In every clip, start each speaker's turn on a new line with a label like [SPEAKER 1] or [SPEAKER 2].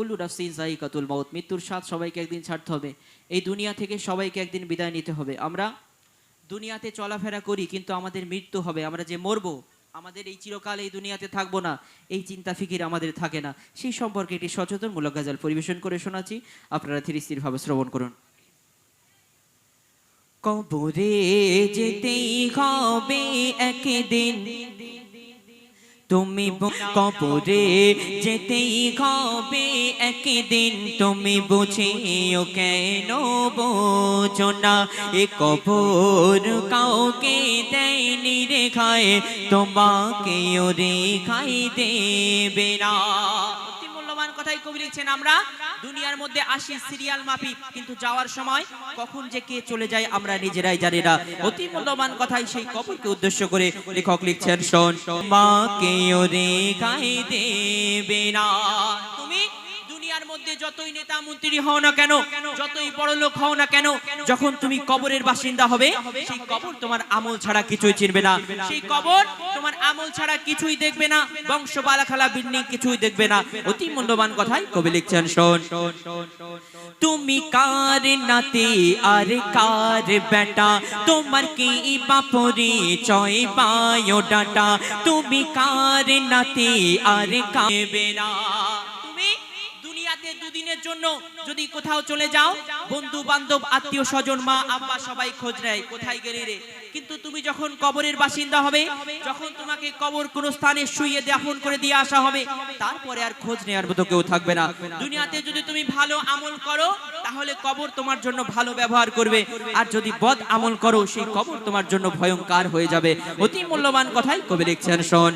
[SPEAKER 1] কুল্লু নাফসিন জাইকাতুল মাউত, মৃত্যুর স্বাদ সবাইকে একদিন ছাড়তে হবে। এই দুনিয়া থেকে সবাইকে একদিন বিদায় নিতে হবে। আমরা দুনিয়াতে চলাফেরা করি, কিন্তু আমাদের মৃত্যু হবে। আমরা যে মরবো, আমাদের এই চিরকাল এই দুনিয়াতে থাকব না। এই চিন্তা ফিকির আমাদের থাকে না। সেই সম্পর্কে একটি সচেতনমূলক গাজাল পরিবেশন করে শোনাচ্ছি। আপনারা ধীর স্থিরভাবে শ্রবণ করুন। কবরে যেতেই হবে একদিন। তুমি কবরে যেতেই হবে একদিন। তুমি বুঝিও কেন বোঝো না, এ কবর কাউকে দেয়নি রেখায়, তোমাকেও রেখাই দেবে না। কবি লিখছেন, আমরা দুনিয়ার মধ্যে আসি সিরিয়াল মাফিক, কিন্তু যাওয়ার সময় কখন যে কে চলে যায় আমরা নিজেরাই জানি না। অতি মূল্যবান কথাই সেই কবরকে উদ্দেশ্য করে লেখক লিখছেন, শোন মাকে ওরে গাই দেবে না। তুমি মধ্যে যতই নেতা মন্ত্রী হও না কেন, যতই বড় লোক হও না কেন, যখন তুমি কবরের বাসিন্দা হবে, সেই কবর তোমার আমল ছাড়া কিছুই চিনবে না। সেই কবর তোমার আমল ছাড়া কিছুই দেখবে না, বংশ বালাখালা বিল্ডিং কিছুই দেখবে না। অতি মূল্যবান কথাই কবি লিখছেন, শোন। তুমি কার নাতে আর কার বেটা? তোমার কি বাপরে চয় বায়ো ডাটা? তুমি কার নাতে আর দুনিয়াতে দুদিনের জন্য যদি কোথাও চলে যাও বন্ধু বান্ধব আত্মীয় স্বজন মা, আব্বা সবাই খোঁজ নেয়, কোথায় গেলি রে? কিন্তু তুমি যখন কবরের বাসিন্দা হবে, যখন তোমাকে কবর কোন স্থানে শুইয়ে দাফন করে দিয়ে আসা হবে, তারপরে আর খোঁজ নেওয়ার মতো কেউ থাকবে না। দুনিয়াতে যদি তুমি ভালো আমল করো, তাহলে কবর তোমার জন্য ভালো ব্যবহার করবে। আর যদি বদ আমল করো, সেই কবর তোমার জন্য ভয়ঙ্কর হয়ে যাবে। অতি মূল্যবান কথাই কবি লিখছেন, শোন।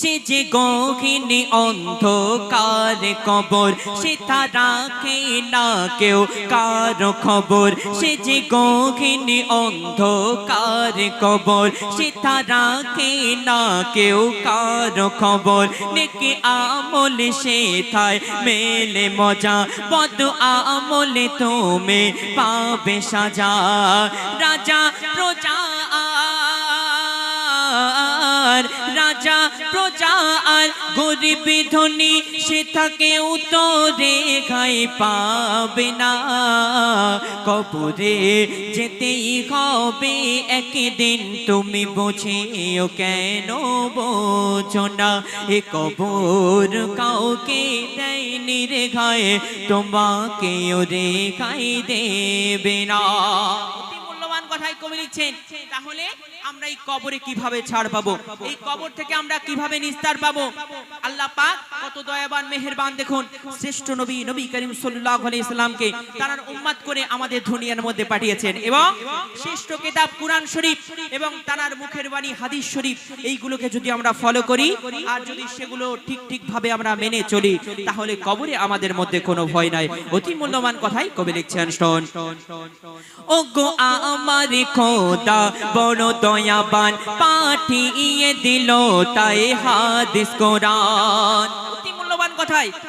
[SPEAKER 1] সে যে গহিনী অন্ধকার কবর, সে তারাকে না কেউ কারও খবর? সে যে গহিনী অন্ধকার কবর, সে তারাকে না কেউ কার খবর? নেকি আমল সে থায় মেলে মজা পদ আমলে তুমি পাবে সাজা। রাজা, প্রজা প্রজা আর গরিব ধনী, সে থাকে উত্তরে খাই পাবে না। কবরে যেতেই হবে একদিন, তুমি বুঝিও কেন বোঝো না? এ কবর কাউকে দেয়নি রে খায় তোমাকেও রেখাই দেবে না। মূল্যবান কবি লিখছেন। তাহলে আমরা এই কবরে কীভাবে ছাড় পাবো? এই কবর থেকে আমরা কীভাবে নিস্তার পাবো? আল্লাহ পাক কত দয়াবান, মেহেরবান দেখুন, শ্রেষ্ঠ নবী নবী করিম সাল্লাল্লাহু আলাইহি সাল্লামকে তার উম্মত করে আমাদের দুনিয়ার মধ্যে পাঠিয়েছেন এবং শ্রেষ্ঠ কিতাব কুরআন শরীফ এবং তার মুখের বাণী হাদিস শরীফ, এইগুলোকে যদি আমরা ফলো করি আর যদি সেগুলো ঠিক ঠিক ভাবে আমরা মেনে চলি, তাহলে কবরে আমাদের মধ্যে কোনো ভয় নাই। অতি মূল্যবান কথাই কবি লিখছেন, শোন। ও গো আমার খোদা, বড় দয়াবান পাঠিয়ে দিল তাই হাদিস কোরআন। অতি মূল্যবান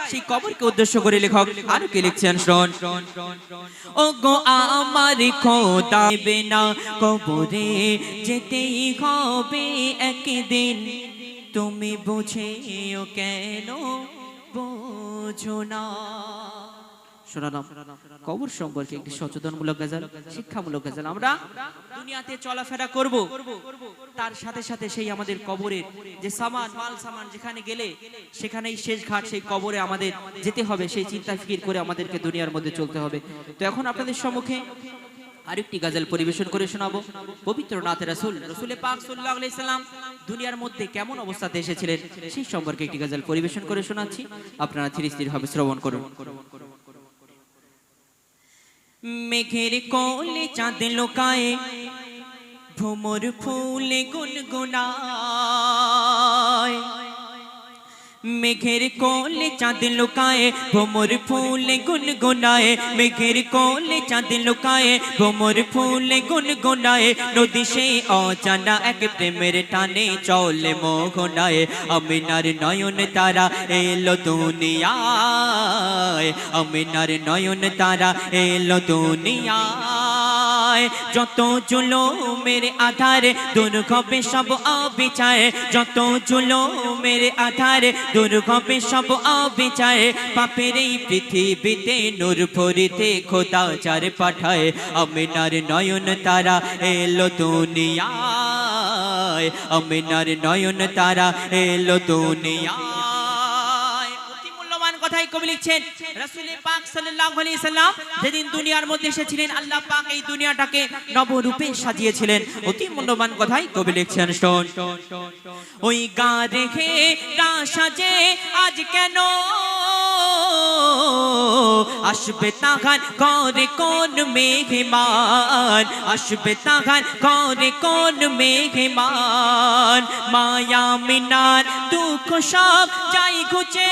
[SPEAKER 1] সেই উদ্দেশ্য করে লেখক কি ও গো আমার কবরে একদিন। তুমি বুঝেও কেন বোঝো না। শোনালাম। কবর সম্পর্কে একটি সচেতনমূলক গাজাল, শিক্ষামূলক গাজাল। আমরা দুনিয়াতে চলাফেরা করব। তার সাথে সাথে সেই আমাদের কবরের যে সামান, মাল সামান যেখানে গেলে, সেখানেই শেষ ঘাট সেই কবরে আমাদের যেতে হবে, সেই চিন্তা ফিকির করে আমাদেরকে দুনিয়ার মধ্যে চলতে হবে। তো এখন আপনাদের সম্মুখে আরেকটি গাজাল পরিবেশন করে শোনাবো। পবিত্র নাথ রাসূল, রাসূলে পাক সাল্লাম দুনিয়ার মধ্যে কেমন অবস্থাতে এসেছিলেন, সেই সম্পর্কে একটি গাজাল পরিবেশন করে শোনাচ্ছি। আপনারা ধীরে শ্রবণ করুন। মেঘের কোলে চাঁদ লোকায় ভ্রমর ফুলে গুনগুনায়। মেঘের কোলে চাঁদ লুকায় ভ্রমর ফুলে গুন গুনগুনায়। মেঘের কোলে চাঁদ লুকায় ভ্রমর ফুলে গুন গুনগুনায়। নদী সে অজানা এক প্রেমের টানে চলে মোহনায়। আমিনার নয়ন তারা এলো দুনিয়ায়। আমিনার নয়ন তারা এলো দুনিয়ায়। আয় যত জুলো মেরে আধার দূর সব অবিচার, যত জুলো মেরে আধার দূর সব অবিচার, পাপের এই পৃথিবীতে নূর ভরিতে খোদা চার পাঠায়, আমিনার নয়ন তারা এলো দুনিয়ায়, আমিনার নয়ন তারা এলো দুনিয়ায়। অতি কথাই কবি লিখছেন, রাসূল পাক সাল্লাল্লাহু আলাইহি সাল্লাম যেদিন দুনিয়ার মধ্যে এসেছিলেন, আল্লাহ পাক এই দুনিয়াটাকে নবরূপে সাজিয়েছিলেন। অতি মূল্যবান কথাই কবি লিখছেন, শোন ওই গা রেখে গা সাজে আজ কেন? আসবে তাহার করে কোন মেঘমান? আসবে তাহার করে কোন মেঘমান? মায়া মিনার দুঃখ সব যাই ঘুচে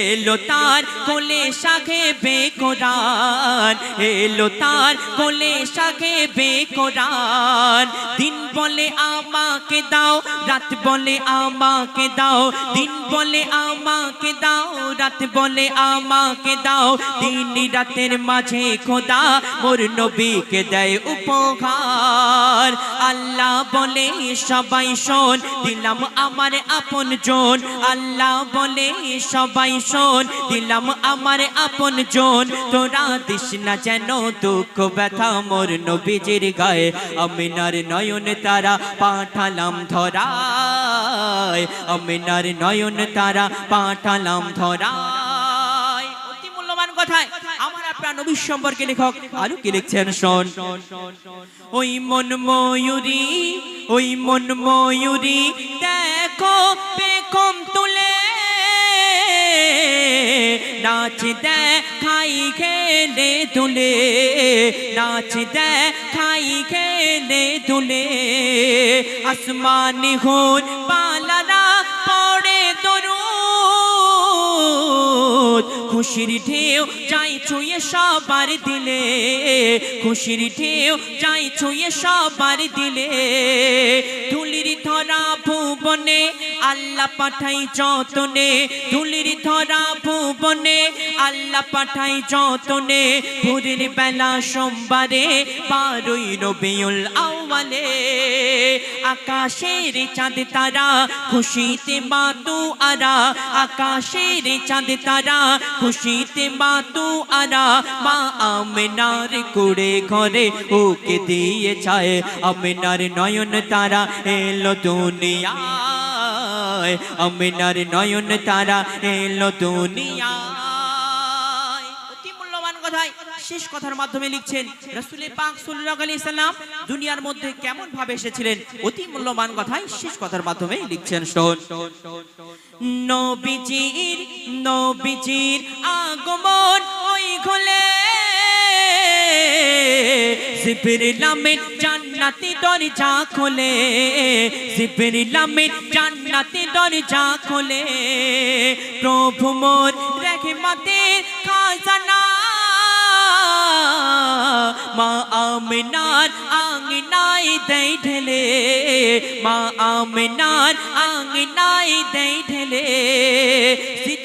[SPEAKER 1] এলো তার কোলে শাখে বেকোরান, এলো তার কোলে শাখে বেকোরান। দিন বলে আমাকে দাও, রাত বলে আমাকে দাও, দিন বলে আমাকে দাও, রাত বলে আমাকে দাও। দিন রাতের মাঝে খোদা মোর নবীকে দেয় উপহার। আল্লাহ বলে, সবাই শোন, দিলাম আমার আপন জন। আল্লাহ বলে সবাই শোন, দিলাম আমার আপন জন। তোরা দিস না যেন দুঃখ ব্যথা, মোর নবীজির গায়ে আমিনার নয়ন তারা পাঠালাম ধরায়। আমিনার নয়ন তারা পাঠালাম ধরায়। লেখক আরও কি লিখছেন? ওই মন ময়ূরী নাচ দেখাই খেলে দুলে নাচ দেখাই খেলে দুলে আসমানি হুন পালারা পড়ে দরুদ খুশির ঢেউ যাই ছুঁয়ে সবার দিলে খুশির ঢেউ যাই ছুঁয়ে সবার দিলে ধুলির ধরা ভুবনে আল্লাহ পাঠাই যতনে, ধুলির ধরা ভুবনে, আল্লাহ পাঠাই যতনে, ভোরের বেলা সোমবারে বারোই রবিউল আউয়ালে। আকাশের চাঁদ তারা খুশিতে মাতু আরা আকাশের চাঁদ তারা খুশিতে মাতু আরা মা আমিনার কুড়ে ঘরে ওকে দিয়ে চায়, আমিনার নয়ন তারা এলো দুনিয়ায় আমিনার নয়ন তারা এলো কথায় শেষ কথার মাধ্যমে লিখছেন রাসূলে পাক সাল্লাম। দুনিয়ার মধ্যে কেমন ভাবে এসেছিলেন? অতি মূল্যবান কথায় শেষ কথার মাধ্যমে লিখছেন আগমন ওই ঘলে। জিবরিলামের জান্নাতি দরজা খোলে জিবরিলামের জান্নাতি দরজা খোলে। প্রভু মোর রহমতের খাজানা, মা আমিনার আঙ্গনাই দেই ঢেলে, মা আমিনার আঙ্গনাই দেই ঢেলে।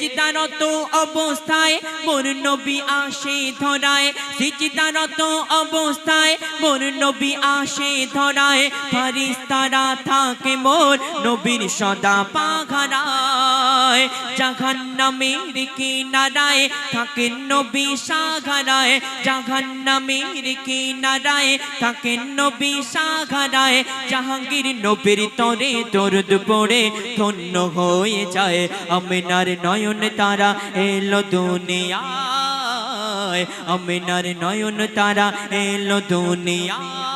[SPEAKER 1] সিজদারত অবস্থায় মোর নবী আসে ধরায়। সিজদারত অবস্থায় মোর নবী আসে ধরায়। ফারিস্তারা থাকে মোর নবীর সদা পাঘারায় জাহান্নামের কিনারায় থাকেন নবী সাঘারায় জাহান্নামের কিনারায় থাকেন নবী সাঘারায় জাহাঙ্গীর নবীর তরে দরদ পড়ে ধন্য হয়ে যায়, আমিনার নয়ন তারা এলো দুনিয়ায়, আমিনার নয়ন তারা এলো দুনিয়ায়।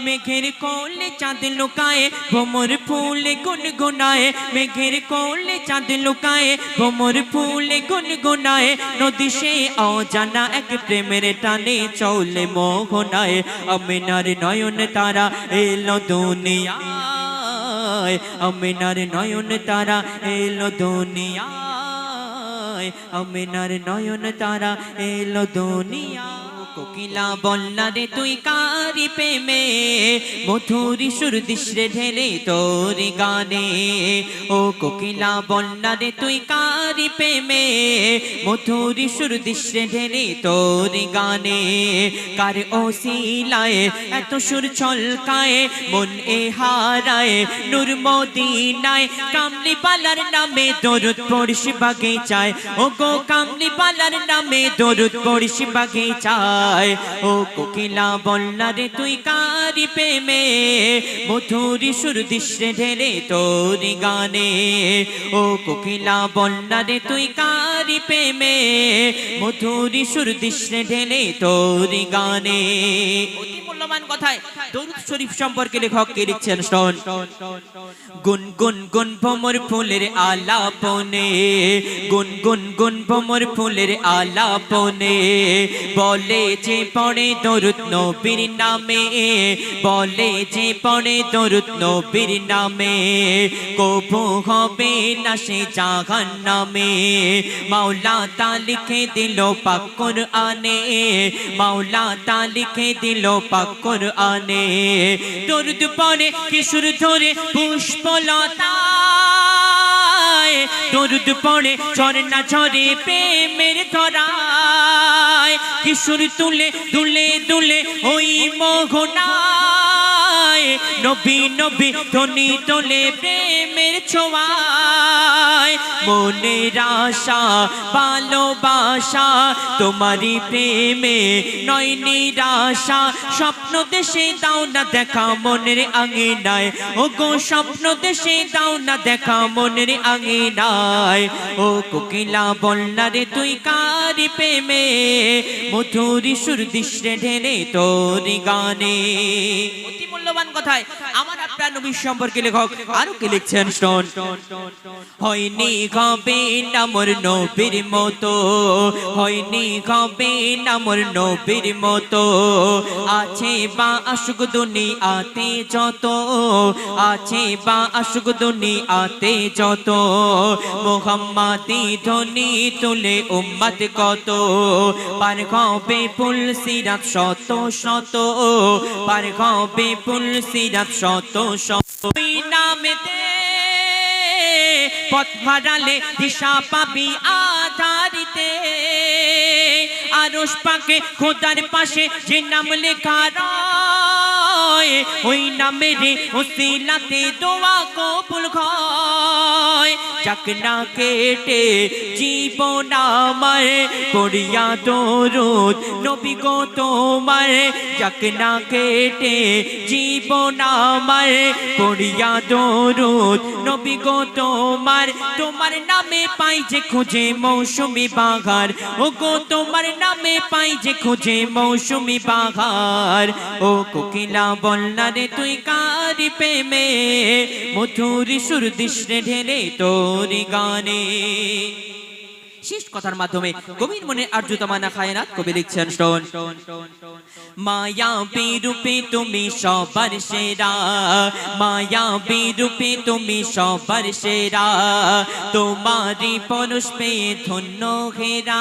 [SPEAKER 1] মেঘের কোলে চাঁদ লুকায়, ভোমর ফুলে গুনগুনায়। মেঘের কোলে চাঁদ লুকায়, ভোমর ফুলে গুনগুনায়। নদী সে অজানা এক প্রেমের টানে চলে মোহনায়। আমিনার নয়ন তারা এলো দুনিয়ায়। আমিনার নয়ন তারা এলো দুনিয়ায়। আমিনার নয়ন তারা এলো দুনিয়া কোকিলা বললা রে, তুই কারি প্রেমে? মধুরি সুর দিশরে ঢেলে তোর গানে। ও কোকিলা বললা রে, তুই কারি প্রেমে? মধুরি সুর দিশরে ঢেলে তোর গানে। কার ওসিলায় এত সুর ছলকায়, মন এ হারায়, নূর মদিনায়। কামলি পালার নামে দরুদ পড়িস বাগিচায়। ও গো কামলি পালার নামে দরুদ পড়িস বাগিচায় ও কোকিলা বললা রে তুই কারি প্রেমে? মধুরি সুর দৃশ্যে ঢেলে তোর গানে। ও কোকিলা বললা রে তুই কারি প্রেমে? মধুরি সুর দৃশ্যে ঢেলে তোর গানে। মূল্যবান কথায় দরুদ শরীফ সম্পর্কে লেখক কে লিখছেন, শোন। গুন গুন গুন ভমর ফুলের আলাপনে গুন গুন গুন ভমর ফুলের আলাপনে বলে যে পড়ে দরুদ নবীর নামে। বলে যে পড়ে দরুদ নবীর নামে। কবু হবে না সে জাহান নামে মাওলা তা লিখে দিল পাকুর আনে মাওলা তা লিখে দিল পাকুর আনে দরুদ পরে কিশোর ধরে পুষ্পলতা দরুদ পড়ে, ঝর্ণা ঝরে প্রেমের ধরায়। কিশোর তুলে, দুলে দুলে ওই মোহনায়। নবী নবী, ধ্বনি তোলে প্রেমের ছোঁয়ায় মনের আশা ভালোবাসা। তোমারই প্রেমে নয় নিরাশা। স্বপ্ন দেশে দাও না দেখা মনের আঙিনায়। ও গো স্বপ্ন দেশে দাও না দেখা মনের আঙিনায়। ও কোকিলা বলনা রে তুই কারি প্রেমে? মধুরি সুর দিশরে ঢেলে তোর গানে। অতি মূল্যবান কথায় আমার আপনার নবী সম্পর্কে লেখক আরও কি লিখছেন? হয়নি হবে নামর নবীর মতো, হয়নি হবে নামর নবীর মতো। আছে বা আশুক দুনি আতে যত, আছে বা আশুক দুনি আতে যত। মোহাম্মদি ধ্বনি তুলে উম্মত কত পার হবে ফুল সিরাত শত শত পার হবে ফুল সিরাত শত শত। নামেতে পথ হারালে দিশা পাবি আধারিতে। আরশ পাকে খোদার পাশে যে নাম লেখা রয় ওই নামের ওসিলাতে দোয়া কবুল হয়। যাক না কেটে জীবন আমার, করিয়া দরুদ নবী গো তোমার। যাক না কেটে জীবন আমার, করিয়া দরুদ নবী গো তোমার। তোমার নামে পাই যে খুঁজে মৌসুমি বাগার ও গো তোমার নামে পাই যে খুঁজে মৌসুমি বাগার ও কোকিলা রে তুই কারি প্রেমে। মধুরি সুর দৃশ্যে ঢেলে তোর গানে। শেষ কথার মাধ্যমে কবির মনে আর্যতমানা খায়নাত কবি লিখছেন, শোন। মায়া তুমি সবার সেরা, মায়া তুমি সবার সেরা তোমারি পেয়ে ধন্য ঘেরা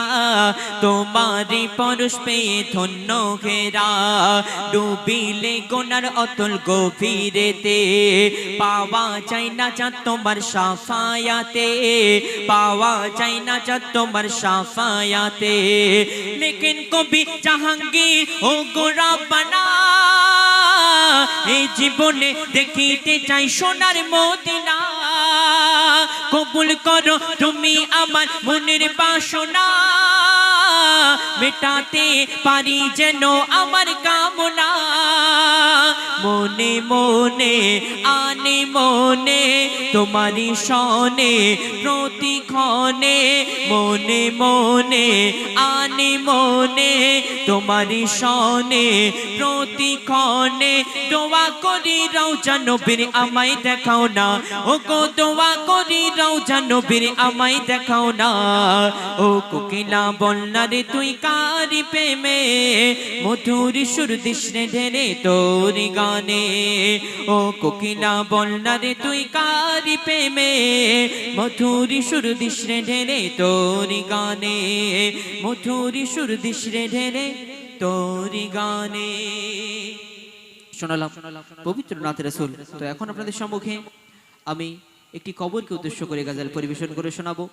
[SPEAKER 1] তোমারি পরশ পেয়ে ধন্য ঘেরা। ডুবিলে গোনার অতল গভীরেতে, পাওয়া যায় না যা তোমার সাফায়াতে, পাওয়া যায় না যা তোমার সাফায়াতে লেকিন কবি জাহাঙ্গীর ও গোরা বানা এই জীবনে দেখিতে চাই সোনার মদিনা কবুল করো তুমি আমার মনের বাসনা মেটাতে পারি যেন আমার কামনা মনে মনে, আনে মনে তোমারি সনে প্রতিক্ষণে মনে মনে, আনে মনে তোমারি সনে প্রতিক্ষণে দোয়া করি রওজা নবীর আমায় দেখাও না। ও গো দোয়া করি রওজা নবীর আমায় দেখাও না। ও কোকিলা বলনা রে তুই কারি প্রেমে, মধুর সুর দিশরে ঢেলে তোর গানে ও কোকিলা বলনা রে তুই কারি প্রেমে, মধুর সুর দিশরে ঢেলে তোর গানে, মধুর সুর দিশরে ঢেলে তোর গানে। শোনালাম পবিত্র নাথ রসুল। তো এখন আপনাদের সম্মুখে আমি একটি কবরকে উদ্দেশ্য করে গাজাল পরিবেশন করে শোনাবো।